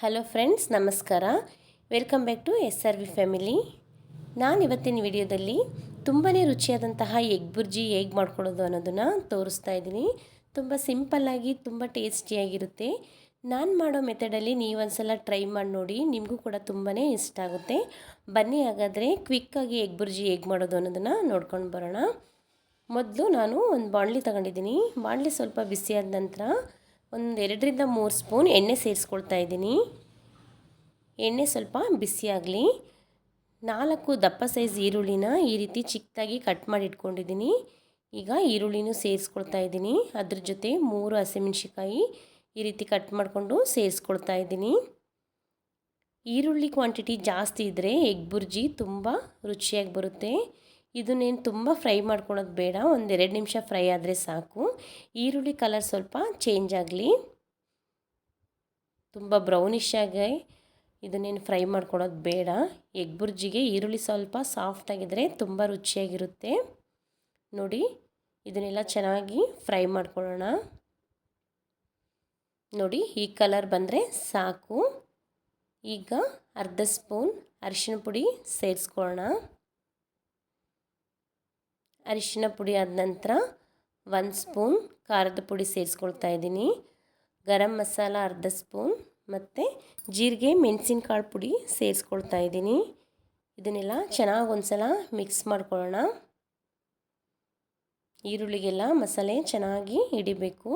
Hello friends ನಮಸ್ಕಾರ. Welcome back to S R V family ನಾನು ಇವತ್ತಿನ ವಿಡಿಯೋದಲ್ಲಿ ತುಂಬಾ ರುಚಿಯಾದಂತಹ ಎಗ್ ಬುರ್ಜಿ ಹೇಗೆ ಮಾಡ್ಕೊಳ್ಳೋದು ಅನ್ನೋದನ್ನು ತೋರಿಸ್ತಾ ಇದ್ದೀನಿ. ತುಂಬ ಸಿಂಪಲ್ಲಾಗಿ ತುಂಬ ಟೇಸ್ಟಿಯಾಗಿರುತ್ತೆ ನಾನು ಮಾಡೋ ಮೆಥಡಲ್ಲಿ ನೀವು ಸಲ ಟ್ರೈ ಮಾಡಿ ನೋಡಿ, ನಿಮಗೂ ಕೂಡ ತುಂಬಾ ಇಷ್ಟ ಆಗುತ್ತೆ. ಬನ್ನಿ ಹಾಗಾದರೆ ಕ್ವಿಕ್ಕಾಗಿ ಎಗ್ ಬುರ್ಜಿ ಹೇಗೆ ಮಾಡೋದು ಅನ್ನೋದನ್ನು ನೋಡ್ಕೊಂಡು ಬರೋಣ. ಮೊದಲು ನಾನು ಒಂದು ಬಾಣಲಿ ತಗೊಂಡಿದ್ದೀನಿ. ಬಾಣಲಿ ಸ್ವಲ್ಪ ಬಿಸಿಯಾದ ನಂತರ ಒಂದು ಎರಡರಿಂದ ಮೂರು ಸ್ಪೂನ್ ಎಣ್ಣೆ ಸೇರಿಸ್ಕೊಳ್ತಾ ಇದ್ದೀನಿ. ಎಣ್ಣೆ ಸ್ವಲ್ಪ ಬಿಸಿಯಾಗಲಿ ನಾಲ್ಕು ದಪ್ಪ ಸೈಜ್ ಈರುಳ್ಳಿನ ಈ ರೀತಿ ಚಿಕ್ಕದಾಗಿ ಕಟ್ ಮಾಡಿ ಇಟ್ಕೊಂಡಿದ್ದೀನಿ. ಈಗ ಈರುಳ್ಳಿನೂ ಸೇರಿಸ್ಕೊಳ್ತಾ ಇದ್ದೀನಿ. ಅದ್ರ ಜೊತೆ ಮೂರು ಹಸಿಮೆಣ್ಸಿಕಾಯಿ ಈ ರೀತಿ ಕಟ್ ಮಾಡಿಕೊಂಡು ಸೇರಿಸ್ಕೊಳ್ತಾ ಇದ್ದೀನಿ. ಈರುಳ್ಳಿ ಕ್ವಾಂಟಿಟಿ ಜಾಸ್ತಿ ಇದ್ದರೆ ಎಗ್ ಬುರ್ಜಿ ತುಂಬ ರುಚಿಯಾಗಿ ಬರುತ್ತೆ. ಇದನ್ನೇನು ತುಂಬ ಫ್ರೈ ಮಾಡ್ಕೊಳೋದು ಬೇಡ ಒಂದೆರಡು ನಿಮಿಷ ಫ್ರೈ ಆದರೆ ಸಾಕು. ಈರುಳ್ಳಿ ಕಲರ್ ಸ್ವಲ್ಪ ಚೇಂಜ್ ಆಗಲಿ. ತುಂಬ ಬ್ರೌನಿಶ್ ಆಗಿ ಇದನ್ನೇನು ಫ್ರೈ ಮಾಡ್ಕೊಳೋದು ಬೇಡ. ಎಗ್ ಬುರ್ಜಿಗೆ ಈರುಳ್ಳಿ ಸ್ವಲ್ಪ ಸಾಫ್ಟಾಗಿದ್ದರೆ ತುಂಬ ರುಚಿಯಾಗಿರುತ್ತೆ. ನೋಡಿ, ಇದನ್ನೆಲ್ಲ ಚೆನ್ನಾಗಿ ಫ್ರೈ ಮಾಡ್ಕೊಳ್ಳೋಣ. ನೋಡಿ, ಈ ಕಲರ್ ಬಂದರೆ ಸಾಕು. ಈಗ ಅರ್ಧ ಸ್ಪೂನ್ ಅರಿಶಿನ ಪುಡಿ ಸೇರಿಸ್ಕೊಳ್ಳೋಣ. ಅರಿಶಿನ ಪುಡಿ ಆದ ನಂತರ ಒಂದು ಸ್ಪೂನ್ ಖಾರದ ಪುಡಿ ಸೇರಿಸ್ಕೊಳ್ತಾ ಇದ್ದೀನಿ. ಗರಂ ಮಸಾಲ ಅರ್ಧ ಸ್ಪೂನ್ ಮತ್ತು ಜೀರಿಗೆ ಮೆಣಸಿನ್ಕಾಳು ಪುಡಿ ಸೇರಿಸ್ಕೊಳ್ತಾ ಇದ್ದೀನಿ. ಇದನ್ನೆಲ್ಲ ಚೆನ್ನಾಗಿ ಒಂದು ಸಲ ಮಿಕ್ಸ್ ಮಾಡ್ಕೊಳ್ಳೋಣ. ಈರುಳ್ಳಿಗೆಲ್ಲ ಮಸಾಲೆ ಚೆನ್ನಾಗಿ ಹಿಡಿಬೇಕು.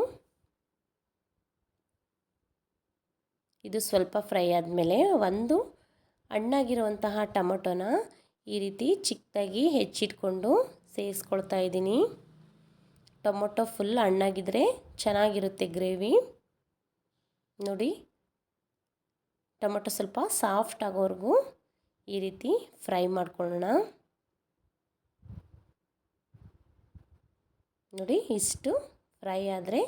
ಇದು ಸ್ವಲ್ಪ ಫ್ರೈ ಆದಮೇಲೆ ಒಂದು ಹಣ್ಣಾಗಿರುವಂತಹ ಟೊಮೊಟೊನ ಈ ರೀತಿ ಚಿಕ್ಕದಾಗಿ ಹೆಚ್ಚಿಟ್ಕೊಂಡು ಸೇರಿಸ್ಕೊಳ್ತಾ ಇದ್ದೀನಿ. ಟೊಮೊಟೊ ಫುಲ್ ಹಣ್ಣಾಗಿದ್ದರೆ ಚೆನ್ನಾಗಿರುತ್ತೆ ಗ್ರೇವಿ. ನೋಡಿ, ಟೊಮೊಟೊ ಸ್ವಲ್ಪ ಸಾಫ್ಟ್ ಆಗೋವರೆಗೂ ಈ ರೀತಿ ಫ್ರೈ ಮಾಡ್ಕೊಳ್ಳೋಣ. ನೋಡಿ, ಇಷ್ಟು ಫ್ರೈ ಆದರೆ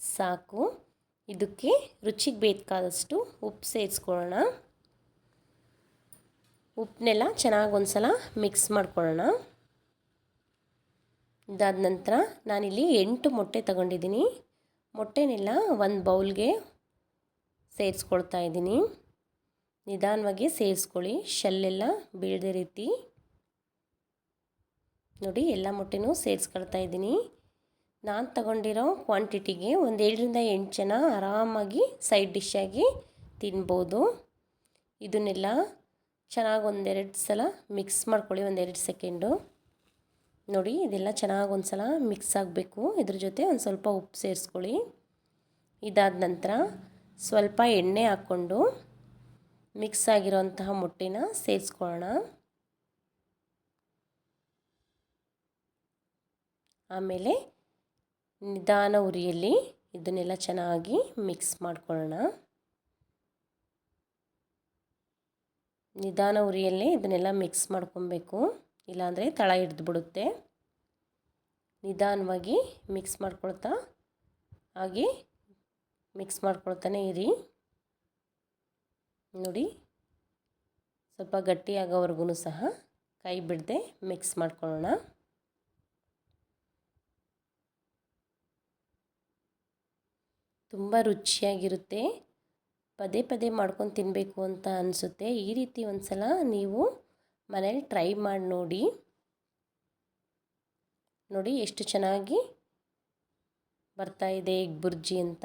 ಸಾಕು. ಇದಕ್ಕೆ ರುಚಿಗೆ ಬೇಕಾದಷ್ಟು ಉಪ್ಪು ಸೇರಿಸ್ಕೊಳ್ಳೋಣ. ಉಪ್ಪನ್ನೆಲ್ಲ ಚೆನ್ನಾಗಿ ಒಂದು ಸಲ ಮಿಕ್ಸ್ ಮಾಡ್ಕೊಳ್ಳೋಣ. ಇದಾದ ನಂತರ ನಾನಿಲ್ಲಿ ಎಂಟು ಮೊಟ್ಟೆ ತಗೊಂಡಿದ್ದೀನಿ. ಮೊಟ್ಟೆನೆಲ್ಲ ಒಂದು ಬೌಲ್ಗೆ ಸೇರಿಸ್ಕೊಳ್ತಾ ಇದ್ದೀನಿ. ನಿಧಾನವಾಗಿ ಸೇರಿಸ್ಕೊಳ್ಳಿ. ಶೆಲ್ಲೆಲ್ಲ ಬೀಳದೆ ರೀತಿ. ನೋಡಿ, ಎಲ್ಲ ಮೊಟ್ಟೆನೂ ಸೇರಿಸ್ಕೊಳ್ತಾ ಇದ್ದೀನಿ. ನಾನು ತಗೊಂಡಿರೋ ಕ್ವಾಂಟಿಟಿಗೆ ಒಂದು ಏಳರಿಂದ ಎಂಟು ಜನ ಆರಾಮಾಗಿ ಸೈಡ್ ಡಿಶ್ಶಾಗಿ ತಿನ್ಬೋದು. ಇದನ್ನೆಲ್ಲ ಚೆನ್ನಾಗಿ ಒಂದೆರಡು ಸಲ ಮಿಕ್ಸ್ ಮಾಡ್ಕೊಳ್ಳಿ, ಒಂದೆರಡು ಸೆಕೆಂಡು. ನೋಡಿ, ಇದೆಲ್ಲ ಚೆನ್ನಾಗಿ ಒಂದು ಸಲ ಮಿಕ್ಸ್ ಆಗಬೇಕು. ಇದ್ರ ಜೊತೆ ಒಂದು ಸ್ವಲ್ಪ ಉಪ್ಪು ಸೇರಿಸ್ಕೊಳ್ಳಿ. ಇದಾದ ನಂತರ ಸ್ವಲ್ಪ ಎಣ್ಣೆ ಹಾಕ್ಕೊಂಡು ಮಿಕ್ಸ್ ಆಗಿರೋಂತಹ ಮೊಟ್ಟೆನ ಸೇರಿಸ್ಕೊಳ್ಳೋಣ. ಆಮೇಲೆ ನಿಧಾನ ಉರಿಯಲ್ಲಿ ಇದನ್ನೆಲ್ಲ ಚೆನ್ನಾಗಿ ಮಿಕ್ಸ್ ಮಾಡ್ಕೊಳ್ಳೋಣ. ನಿಧಾನ ಉರಿಯಲ್ಲೇ ಇದನ್ನೆಲ್ಲ ಮಿಕ್ಸ್ ಮಾಡ್ಕೊಬೇಕು. ಇಲ್ಲಾಂದರೆ ತಳ ಹಿಡ್ದು ಬಿಡುತ್ತೆ ನಿಧಾನವಾಗಿ ಮಿಕ್ಸ್ ಮಾಡ್ಕೊಳ್ತಾ, ಹಾಗೆ ಮಿಕ್ಸ್ ಮಾಡ್ಕೊಳ್ತಾನೆ ಇರಿ. ನೋಡಿ, ಸ್ವಲ್ಪ ಗಟ್ಟಿಯಾಗೋವರೆಗೂ ಸಹ ಕೈ ಬಿಡದೆ ಮಿಕ್ಸ್ ಮಾಡ್ಕೊಳ್ಳೋಣ. ತುಂಬ ರುಚಿಯಾಗಿರುತ್ತೆ. ಪದೇ ಪದೇ ಮಾಡ್ಕೊಂಡು ತಿನ್ನಬೇಕು ಅಂತ ಅನಿಸುತ್ತೆ. ಈ ರೀತಿ ಒಂದು ಸಲ ನೀವು ಮನೇಲಿ ಟ್ರೈ ಮಾಡಿ ನೋಡಿ. ನೋಡಿ ಎಷ್ಟು ಚೆನ್ನಾಗಿ ಬರ್ತಾ ಇದೆ ಎಗ್ ಬುರ್ಜಿ ಅಂತ.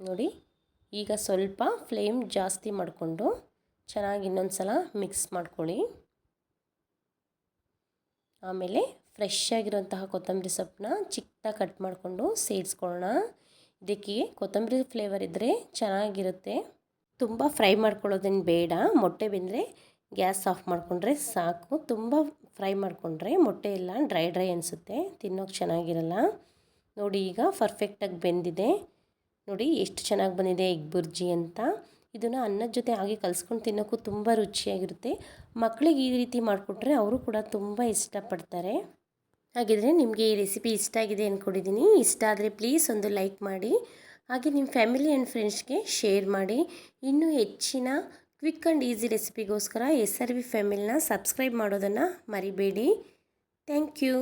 ನೋಡಿ ಈಗ ಸ್ವಲ್ಪ ಫ್ಲೇಮ್ ಜಾಸ್ತಿ ಮಾಡಿಕೊಂಡು ಚೆನ್ನಾಗಿ ಇನ್ನೊಂದು ಸಲ ಮಿಕ್ಸ್ ಮಾಡ್ಕೊಳ್ಳಿ. ಆಮೇಲೆ ಫ್ರೆಶ್ ಕೊತ್ತಂಬರಿ ಸೊಪ್ಪನ್ನ ಚಿಕ್ಕದಾಗಿ ಕಟ್ ಮಾಡಿಕೊಂಡು ಸೇರಿಸ್ಕೊಳ್ಳೋಣ. ಇದಕ್ಕೆ ಕೊತ್ತಂಬರಿ ಫ್ಲೇವರ್ ಇದ್ದರೆ ಚೆನ್ನಾಗಿರುತ್ತೆ. ತುಂಬ ಫ್ರೈ ಮಾಡ್ಕೊಳ್ಳೋದೇನು ಬೇಡ. ಮೊಟ್ಟೆ ಬೆಂದರೆ ಗ್ಯಾಸ್ ಆಫ್ ಮಾಡಿಕೊಂಡ್ರೆ ಸಾಕು. ತುಂಬ ಫ್ರೈ ಮಾಡಿಕೊಂಡ್ರೆ ಮೊಟ್ಟೆ ಎಲ್ಲ ಡ್ರೈ ಡ್ರೈ ಅನಿಸುತ್ತೆ. ತಿನ್ನೋಕೆ ಚೆನ್ನಾಗಿರಲ್ಲ. ನೋಡಿ ಈಗ ಪರ್ಫೆಕ್ಟಾಗಿ ಬೆಂದಿದೆ. ನೋಡಿ ಎಷ್ಟು ಚೆನ್ನಾಗಿ ಬಂದಿದೆ ಎಗ್ ಬುರ್ಜಿ ಅಂತ. ಇದನ್ನು ಅನ್ನದ ಜೊತೆ ಹಾಗೆ ಕಲಿಸ್ಕೊಂಡು ತಿನ್ನೋಕ್ಕೂ ತುಂಬ ರುಚಿಯಾಗಿರುತ್ತೆ. ಮಕ್ಕಳಿಗೆ ಈ ರೀತಿ ಮಾಡಿಕೊಟ್ರೆ ಅವರು ಕೂಡ ತುಂಬ ಇಷ್ಟಪಡ್ತಾರೆ. ಹಾಗಿದ್ರೆ ನಿಮಗೆ ಈ ರೆಸಿಪಿ ಇಷ್ಟ ಆಗಿದೆ ಅಂದ್ಕೊಂಡಿದ್ದೀನಿ ಇಷ್ಟ ಆದರೆ ಪ್ಲೀಸ್ ಒಂದು ಲೈಕ್ ಮಾಡಿ. ಹಾಗೆ ನಿಮ್ಮ ಫ್ಯಾಮಿಲಿ ಆ್ಯಂಡ್ ಫ್ರೆಂಡ್ಸ್ಗೆ ಶೇರ್ ಮಾಡಿ. ಇನ್ನೂ ಹೆಚ್ಚಿನ ಕ್ವಿಕ್ ಆ್ಯಂಡ್ ಈಸಿ ರೆಸಿಪಿಗೋಸ್ಕರ ಎಸ್ ಆರ್ ವಿ ಫ್ಯಾಮಿಲಿನ ಸಬ್ಸ್ಕ್ರೈಬ್ ಮಾಡೋದನ್ನು ಮರಿಬೇಡಿ. Thank you.